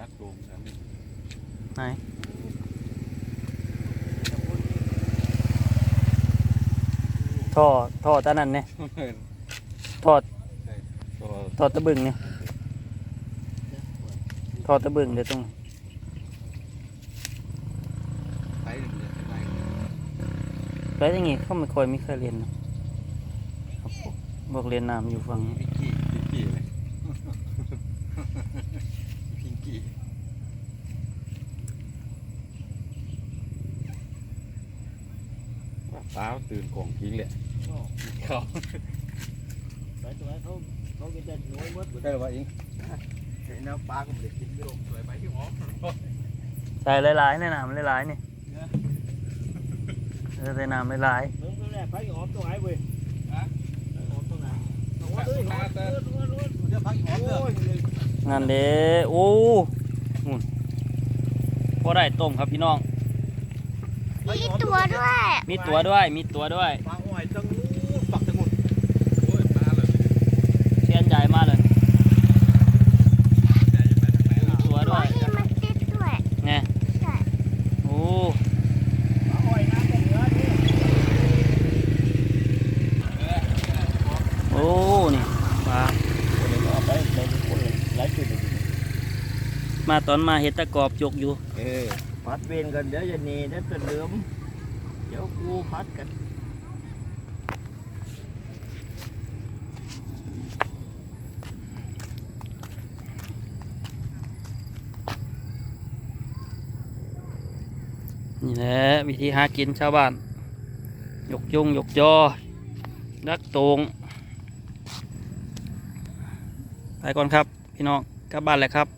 รักโรงนึ่ไหนท่อท่อตานั่นเนี่ยท่อก็ท่อตะบึงเนี่ยท่อตะบึงเดี๋ยวตรงไปเรื่ไปอย่างงี้เขาไม่ค่อยไม่เคยเรียนนะบอกเรียนนามอยู่ฝั่งนี้ เช้าตื่นของทิ้งเลยเขาไปตัวไหนเขาเขาก็จะหน่วยหมดได้หรือเปล่าอิงเห็นน้ำปลาก็ไม่ได้กินไม่ลงสวยไปที่หมอใส่หลายๆในน้ำหลายๆนี่เออใส่น้ำหลายเริ่มแรกไปออมตัวไหนเว้ยออมตัวไหนออมตัวไหนออมตัวไหนเดี๋ยวพักอีกหอมเถอะๆนั่นเด้โอ้หุ่นพอได้ต้มครับพี่น้อง มีตัวด้วย มีตัวด้วย มีตัวด้วยปลาอ้อยจังงูปักจังงูโอ้ยปลาเลยเชียนใหญ่มากเลย มีตัวตัด้ววยที่มันติดด้วยไงใช่โอ้หอยน้ำเป็นเนื้อนี่โอ้นี่ปลาคนเลยเอาไปไปคนเลยหลายจุดเลยมาตอนมาเห็ดตะกรอบจกอยู่ เออ พัดเวรกันเดี๋ยวจะหนีเดี๋ยวจะเหลือมเดี๋ยวกูพัดกันนี่แหละวิธีหากินชาวบ้าน ยกยงยกยอดักตงไปก่อนครับ พี่น้องกลับบ้านเลยครับ